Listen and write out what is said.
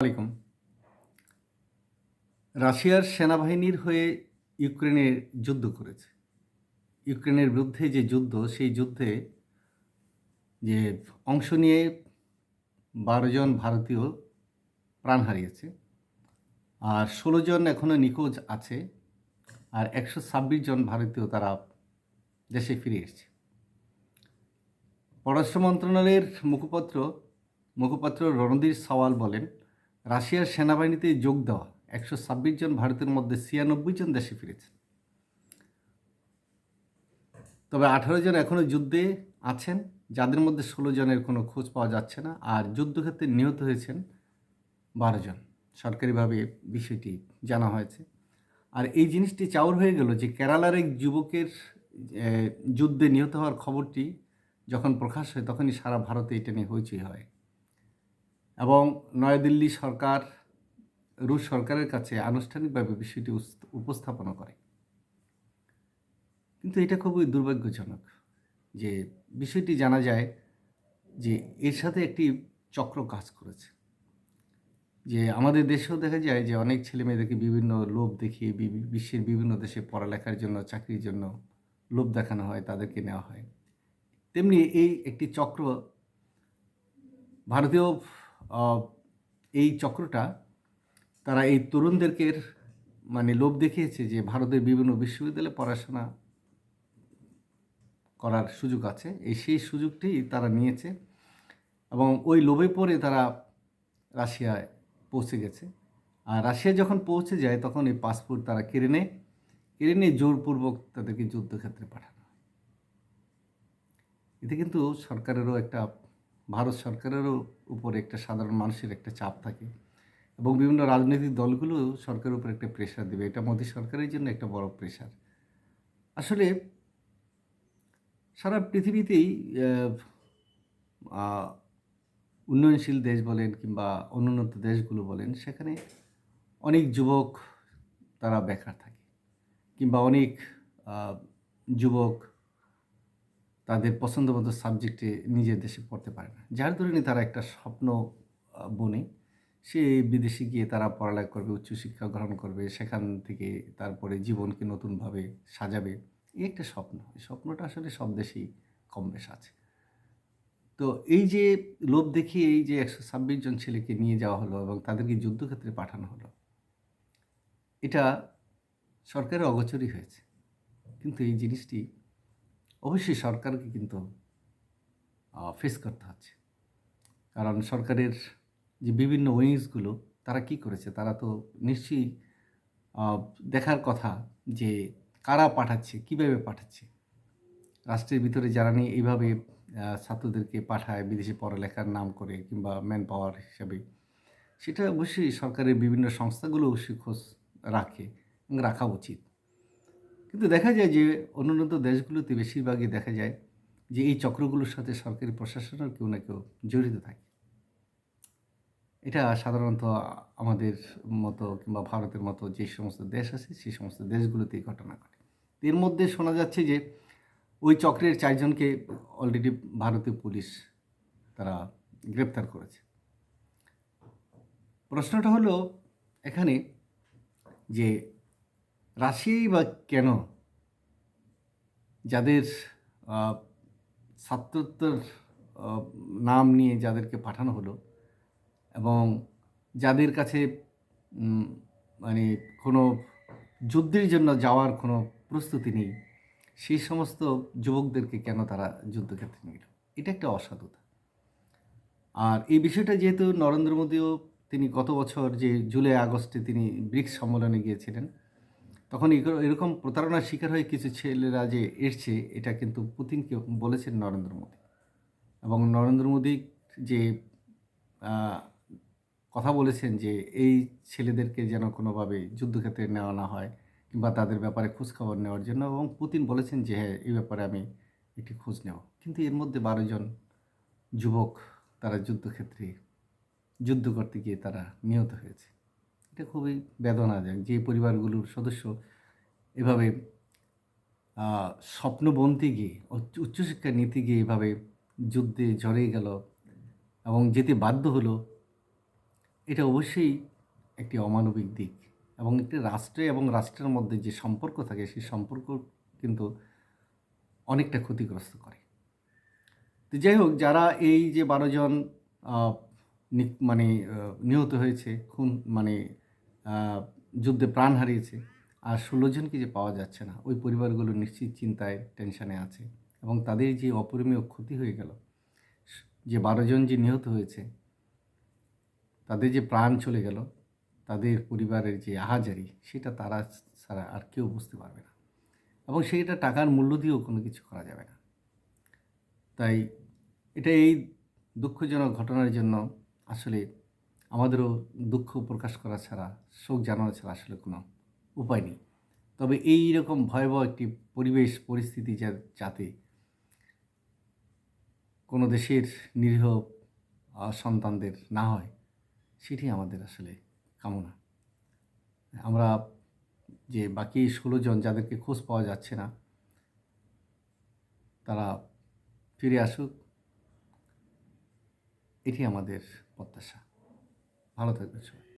আলাইকুম। রাশিয়ার সেনাবাহিনীর হয়ে ইউক্রেনে যুদ্ধ করেছে। ইউক্রেনের বিরুদ্ধে যে যুদ্ধ, সেই যুদ্ধে যে অংশ নিয়ে বারো জন ভারতীয় প্রাণ হারিয়েছে আর ষোলো জন এখনও নিখোঁজ আছে আর একশো ছাব্বিশ জন ভারতীয় তারা দেশে ফিরে এসেছে। পররাষ্ট্র মন্ত্রণালয়ের মুখপাত্র মুখপাত্র রণধীর সাওয়াল বলেন রাশিয়ার সেনাবাহিনীতে যোগ দেওয়া একশো ছাব্বিশ জন ভারতের মধ্যে ছিয়ানব্বই জন দেশে ফিরেছেন। তবে আঠারো জন এখনও যুদ্ধে আছেন, যাদের মধ্যে ষোলো জনের কোনো খোঁজ পাওয়া যাচ্ছে না, আর যুদ্ধক্ষেত্রে নিহত হয়েছেন বারো জন। সরকারিভাবে বিষয়টি জানা হয়েছে। আর এই জিনিসটি চাউর হয়ে গেল যে কেরালার এক যুবকের যুদ্ধে নিহত হওয়ার খবরটি যখন প্রকাশ হয়, তখনই সারা ভারতে এটা নিয়ে হইচই হয়। এবং নয়াদিল্লি সরকার, রুশ সরকারের কাছে আনুষ্ঠানিকভাবে বিষয়টি উপস্থাপনা করে। কিন্তু এটা খুবই দুর্ভাগ্যজনক যে বিষয়টি জানা যায় যে এর সাথে একটি চক্র কাজ করেছে। যে আমাদের দেশেও দেখা যায় যে অনেক ছেলে মেয়েদেরকে বিভিন্ন লোভ দেখিয়ে বিশ্বের বিভিন্ন দেশে পড়ালেখার জন্য, চাকরির জন্য লোভ দেখানো হয়, তাদেরকে নেওয়া হয়। তেমনি এই একটি চক্র ভারতীয় এই চক্রটা তারা এই তরুণদেরকে মানে লোভ দেখিয়েছে যে ভারতের বিভিন্ন বিশ্ববিদ্যালয়ে পড়াশোনা করার সুযোগ আছে। এই সেই সুযোগটি তারা নিয়েছে এবং ওই লোভে পড়ে তারা রাশিয়ায় পৌঁছে গেছে। আর রাশিয়া যখন পৌঁছে যায়, তখন এই পাসপোর্ট তারা কেড়ে নেয়। কেড়ে নিয়ে জোরপূর্বক তাদেরকে যুদ্ধক্ষেত্রে পাঠানো এতে কিন্তু সরকারেরও একটা ভারত সরকারেরও উপর একটা সাধারণ মানুষের একটা চাপ থাকে এবং বিভিন্ন রাজনৈতিক দলগুলো সরকারের উপর একটা প্রেশার দেবে। এটা মোদী সরকারের জন্য একটা বড় প্রেশার আসলে সারা পৃথিবীতেই উন্নয়নশীল দেশ বলেন কিংবা অনুন্নত দেশগুলো বলেন, সেখানে অনেক যুবক তারা বেকার থাকে কিংবা অনেক যুবক তাদের পছন্দ মতো সাবজেক্টে নিজের দেশে পড়তে পারে না। যার দরুনই তারা একটা স্বপ্ন বনে, সে বিদেশে গিয়ে তারা পড়ালেখা করবে, উচ্চশিক্ষা গ্রহণ করবে, সেখান থেকে তারপরে জীবনকে নতুনভাবে সাজাবে। এই একটা স্বপ্ন। এই স্বপ্নটা আসলে সব দেশেই কম বেশ আছে। তো এই যে লোভ দেখিয়ে এই যে একশো ছাব্বিশ জন ছেলেকে নিয়ে যাওয়া হলো এবং তাদেরকে যুদ্ধক্ষেত্রে পাঠানো হলো, এটা সরকারের অগোচরই হয়েছে। কিন্তু এই জিনিসটি অবশ্যই সরকারকে কিন্তু ফেস করতে হচ্ছে। কারণ সরকারের যে বিভিন্ন উইংসগুলো, তারা কি করেছে? তারা তো নিশ্চয়ই দেখার কথা যে কারা পাঠাচ্ছে, কীভাবে পাঠাচ্ছে? রাষ্ট্রের ভিতরে যারা নিয়ে এইভাবে ছাত্রদেরকে পাঠায়, বিদেশে পড়ালেখার নাম করে কিংবা ম্যান পাওয়ার হিসাবে, সেটা অবশ্যই সরকারের বিভিন্ন সংস্থাগুলো অবশ্যই খোঁজ রাখে রাখা উচিত। কিন্তু দেখা যায় যে অনুন্নত দেশগুলোতে বেশিরভাগই দেখা যায় যে এই চক্রগুলোর সাথে সরকারি প্রশাসনের কেউ না কেউ জড়িত থাকে। এটা সাধারণত আমাদের মতো কিংবা ভারতের মতো যে সমস্ত দেশ আছে, সেই সমস্ত দেশগুলোতে এই ঘটনা ঘটে। এর মধ্যে শোনা যাচ্ছে যে ওই চক্রের চারজনকে অলরেডি ভারতীয় পুলিশ তারা গ্রেপ্তার করেছে। প্রশ্নটা হলো এখানে যে রাশিয়াই বা কেন? যাদের আহ, নাম নিয়ে যাদেরকে পাঠানো হলো এবং যাদের কাছে মানে কোনো যুদ্ধের জন্য যাওয়ার কোনো প্রস্তুতি নেই সেই সমস্ত যুবকদেরকে কেন তারা যুদ্ধক্ষেত্রে নিল এটা একটা অসাধুতা। আর এই বিষয়টা যেহেতু নরেন্দ্র মোদীও তিনি গত বছর যে জুলাই আগস্টে তিনি ব্রিক্স সম্মেলনে গিয়েছিলেন তখন এরকম প্রতারণার শিকার হয়ে কিছু ছেলেরা যে এসছে, এটা কিন্তু পুতিনকে বলেছেন নরেন্দ্র মোদী। এবং নরেন্দ্র মোদী যে কথা বলেছেন যে, এই ছেলেদেরকে যেন কোনোভাবে যুদ্ধক্ষেত্রে নেওয়া না হয় কিংবা তাদের ব্যাপারে খোঁজখবর নেওয়ার জন্য, এবং পুতিন বলেছেন যে হ্যাঁ এই ব্যাপারে আমি একটি খোঁজ নেব। কিন্তু এর মধ্যে বারো জন যুবক তারা যুদ্ধক্ষেত্রে, যুদ্ধ করতে গিয়ে তারা নিহত হয়েছে। এটা খুবই বেদনাদায়ক। যে পরিবারগুলোর সদস্য এভাবে আহ, স্বপ্ন বনতে গিয়ে উচ্চ- উচ্চশিক্ষা নিতে গিয়ে এভাবে যুদ্ধে জড়িয়ে গেল এবং যেতে বাধ্য হলো এটা অবশ্যই একটি অমানবিক দিক এবং একটি রাষ্ট্রে এবং রাষ্ট্রের মধ্যে যে সম্পর্ক থাকে সেই সম্পর্ক কিন্তু অনেকটা ক্ষতিগ্রস্ত করে। তো যাই হোক যারা এই যে বারো জন মানে নিহত হয়েছে খুন মানে যুদ্ধে প্রাণ হারিয়েছে। আর ষোলো জনকে যে পাওয়া যাচ্ছে না, ওই পরিবারগুলো নিশ্চিত চিন্তায়, টেনশানে আছে এবং তাদের যে অপরিমেয় ক্ষতি হয়ে গেল, যে বারো জন যে নিহত হয়েছে, তাদের যে প্রাণ চলে গেল, তাদের পরিবারের যে আহাজারি, সেটা তারা ছাড়া আর কেউ বুঝতে পারবে না। এবং সেইটা টাকার মূল্য দিয়েও কোনো কিছু করা যাবে না। তাই এটা এই দুঃখজনক ঘটনার জন্য আসলে আমাদেরও দুঃখ প্রকাশ করা ছাড়া, শোক জানানো ছাড়া আসলে কোনো উপায় নেই। তবে এই রকম ভয়াবহ একটি পরিবেশ, পরিস্থিতি যা- যাতে কোনো দেশের নিরীহ, সন্তানদের না হয়, সেটি আমাদের আসলে কামনা। আমরা যে বাকি ষোলো জন যাদেরকে খোঁজ পাওয়া যাচ্ছে না, তারা ফিরে আসুক, এটি আমাদের প্রত্যাশা। ভালো থাকবেন সবাই।